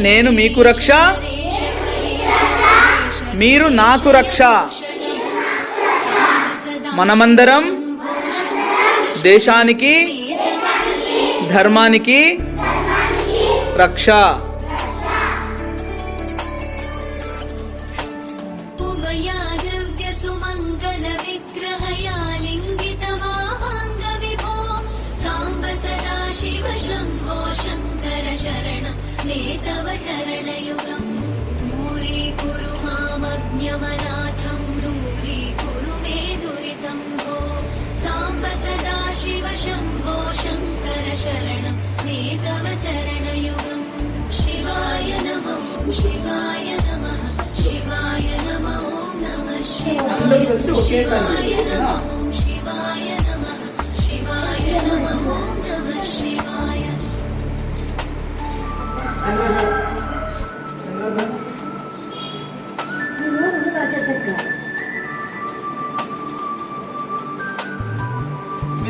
నేను మీకు రక్ష. మీరు నాకు రక్ష. మనమందరం దేశానికి ధర్మానికి రక్ష. तव चरणयुगम् दूरीकुरु मामज्ञमनाथं दूरीकुरु मे दुरितं भो साम्ब सदा शिव शम्भो शङ्कर शरणं मे तव चरणयुगम् शिवाय नमः शिवाय नमः शिवाय नमः नमः शिवाय शिवाय नमः शिवाय नमः शिवाय नमः మీ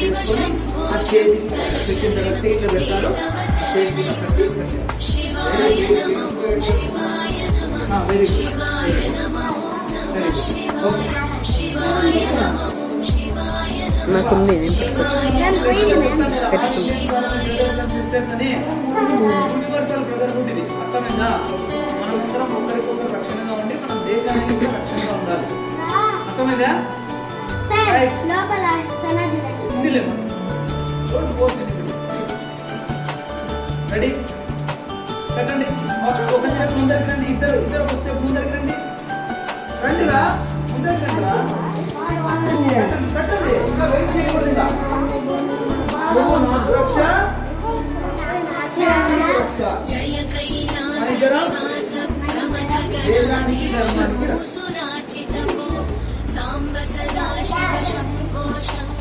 తీసుకొని ఆ చేతి అర్థమైందా మనం అందరం ఉండి దేశానికి రక్షణగా ఉండాలి లేదు చూడండి పోతుంది రెడీ పెట్టండి. ఒక స్టెప్ ముందరికి రండి. ఇద్దరు ఇద్దరు ఒక స్టెప్ ముందరికి రండి. రండిరా ముందరికి రండిరా పెట్టండి ఇంకా వెయిట్ చేయకూడదు ఇంకా. సాంబ సదా శివ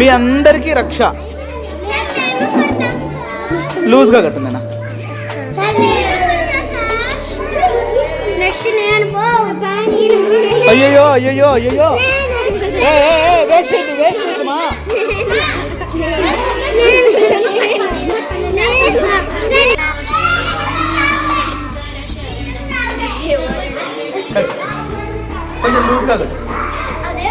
మీ అందరికీ రక్ష లూజ్గా కట్టండి అన్న నెక్స్ట్ నేను పో అయ్యయ్యో అయ్యయ్యో అయ్యయ్యో ఏ ఏ, ఏ, వేస్ట్ చేయద్దు వేస్ట్ చేయద్దుమా కొంచెం లూజ్గా కట్టు అదే